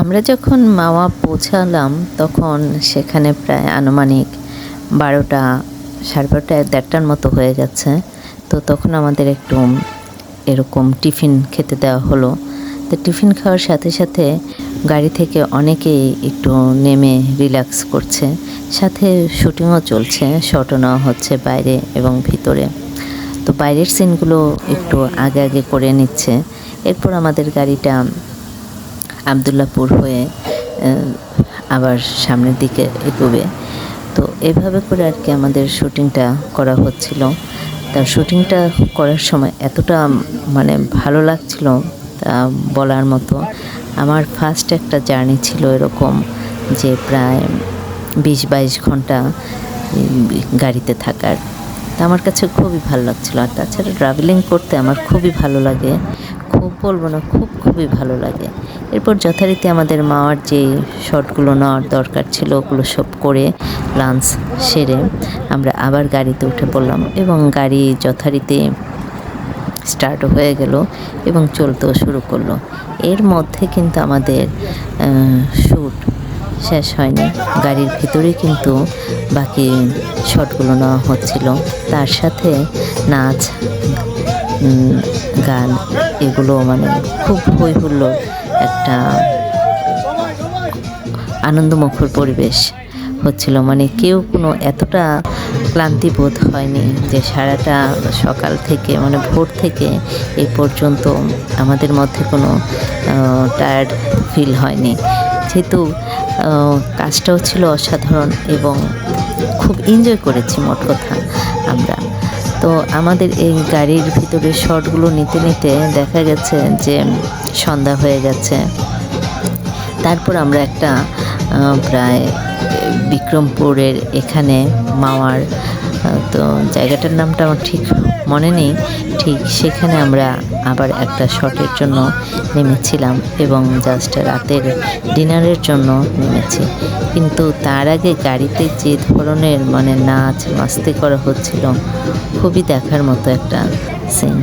আমরা যখন মাওয়া পৌঁছালাম, তখন সেখানে প্রায় আনুমানিক বারোটা, সাড়ে বারোটা, দেড়টার মতো হয়ে গেছে। তো তখন আমাদের একটু এরকম টিফিন খেতে দেওয়া হলো। তো টিফিন খাওয়ার সাথে সাথে গাড়ি থেকে অনেকেই একটু নেমে রিল্যাক্স করছে। সাথে শুটিংও চলছে, শটও নেওয়া হচ্ছে বাইরে এবং ভিতরে। তো বাইরের সিনগুলো একটু আগে আগে করে নিচ্ছে। এরপর আমাদের গাড়িটা আবদুল্লাপুর হয়ে আবার সামনের দিকে এগোবে। তো এভাবে করে আর কি আমাদের শুটিংটা করা হচ্ছিল। তার শুটিংটা করার সময় এতটা মানে ভালো লাগছিল তা বলার মতো। আমার ফার্স্ট একটা জার্নি ছিল এরকম যে প্রায় বিশ বাইশ ঘণ্টা গাড়িতে থাকার। তা আমার কাছে খুবই ভালো লাগছিল। আর তাছাড়া ট্রাভেলিং করতে আমার খুবই ভালো লাগে। বলব না, খুব খুবই ভালো লাগে। এরপর যথারীতি আমাদের মাওয়ার যে শটগুলো নেওয়ার দরকার ছিল, ওগুলো সব করে লাঞ্চ সেরে আমরা আবার গাড়িতে উঠে পড়লাম এবং গাড়ি যথারীতি স্টার্ট হয়ে গেল এবং চলতেও শুরু করল। এর মধ্যে কিন্তু আমাদের শ্যুট শেষ হয়নি। গাড়ির ভিতরে কিন্তু বাকি শটগুলো নেওয়া হচ্ছিল। তার সাথে নাচ গান, এগুলো মানে খুব হই একটা আনন্দমুখর পরিবেশ হচ্ছিল। মানে কেউ কোনো এতটা ক্লান্তি বোধ হয়নি যে সারাটা সকাল থেকে মানে ভোর থেকে এই পর্যন্ত আমাদের মধ্যে কোনো টায়ার্ড ফিল হয়নি। যেহেতু কাজটাও ছিল অসাধারণ এবং খুব এনজয় করেছি, মোট কথা আমরা। তো আমাদের এই গাড়ির ভিতরে শটগুলো নিতে নিতে দেখা গেছে যে সন্ধ্যা হয়ে গেছে। তারপর আমরা একটা প্রায় বিক্রমপুরের এখানে মাওয়ার তো জায়গাটার নামটা আমার ঠিক মনে নেই। ঠিক সেখানে আমরা আবার একটা শটের জন্য নেমেছিলাম এবং জাস্ট রাতের ডিনারের জন্য নেমেছি। কিন্তু তার আগে গাড়িতে যে ধরনের মানে নাচ, মাস্তি করা হচ্ছিল, খুবই দেখার মতো একটা সিন